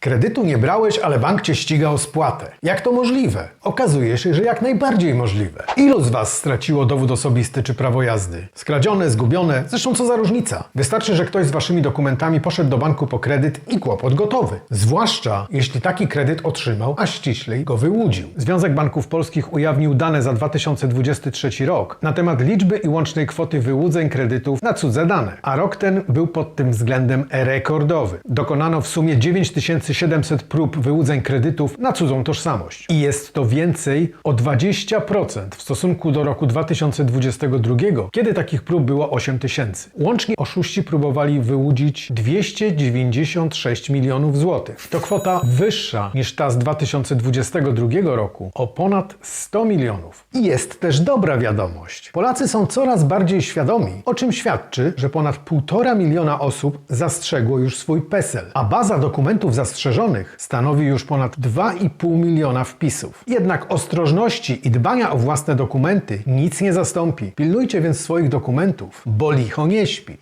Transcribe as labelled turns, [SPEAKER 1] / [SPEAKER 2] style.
[SPEAKER 1] Kredytu nie brałeś, ale bank cię ściga o spłatę. Jak to możliwe? Okazuje się, że jak najbardziej możliwe. Ilu z Was straciło dowód osobisty czy prawo jazdy? Skradzione, zgubione? Zresztą co za różnica? Wystarczy, że ktoś z Waszymi dokumentami poszedł do banku po kredyt i kłopot gotowy. Zwłaszcza jeśli taki kredyt otrzymał, a ściślej go wyłudził. Związek Banków Polskich ujawnił dane za 2023 rok na temat liczby i łącznej kwoty wyłudzeń kredytów na cudze dane. A rok ten był pod tym względem rekordowy. Dokonano w sumie 9700 prób wyłudzeń kredytów na cudzą tożsamość. I jest to więcej o 20% w stosunku do roku 2022, kiedy takich prób było 8000. Łącznie oszuści próbowali wyłudzić 296 milionów złotych. To kwota wyższa niż ta z 2022 roku o ponad 100 milionów. I jest też dobra wiadomość. Polacy są coraz bardziej świadomi, o czym świadczy, że ponad 1,5 miliona osób zastrzegło już swój PESEL, a baza dokumentów zastrzeżonych stanowi już ponad 2,5 miliona wpisów. Jednak ostrożności i dbania o własne dokumenty nic nie zastąpi. Pilnujcie więc swoich dokumentów, bo licho nie śpi.